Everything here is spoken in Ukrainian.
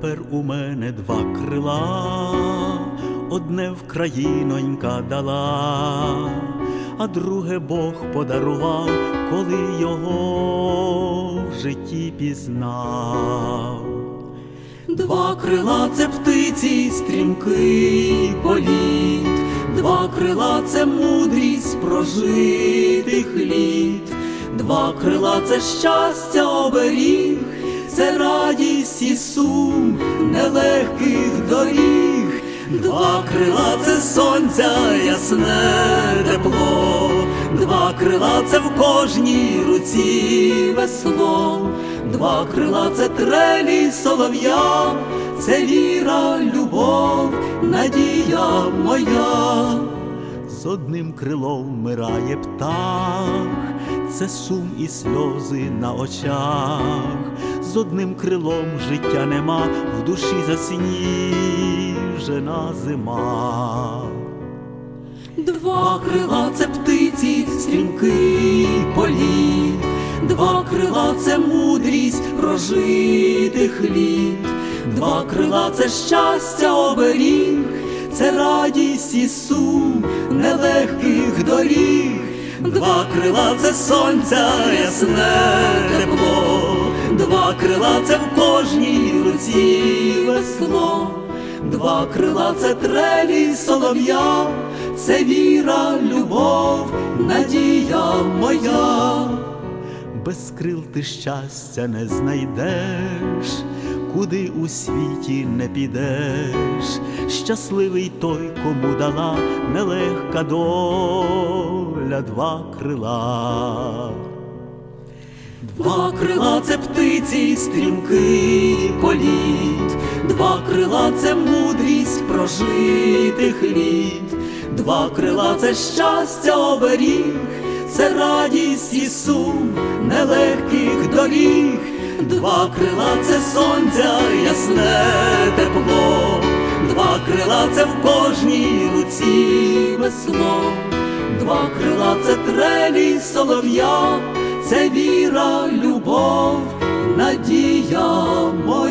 Тепер у мене два крила, одне Вкраїнонька дала, а друге Бог подарував, коли його в житті пізнав. Два крила це птиці, стрімкий політ, два крила це мудрість прожитих літ, два крила це щастя оберіг, це радість і сум нелегких доріг, два крила це сонця, ясне тепло, два крила це в кожній руці весло, два крила це трелі солов'я, це віра, любов, надія моя. З одним крилом вмирає птах, це сум і сльози на очах, з одним крилом життя нема, в душі засніжена зима. Два крила це птиці, стрімкий політ, два крила це мудрість прожитих літ, два крила це щастя оберіг, це радість і сум нелегких доріг, два крила це сонця, ясне тепло, два крила це в кожній руці весло. Два крила це трелі солов'я, це віра, любов, надія моя. Без крил ти щастя не знайдеш, куди у світі не підеш. Щасливий той, кому дала нелегка доля два крила. Два крила це птиці, стрімкий політ, два крила це мудрість прожитих літ, два крила це щастя оберіг, це радість і сум нелегких доріг, два крила це сонця, ясне тепло, два крила це в кожній руці весло. Два крила це трелі солов'я, це віра, любов, надія моя.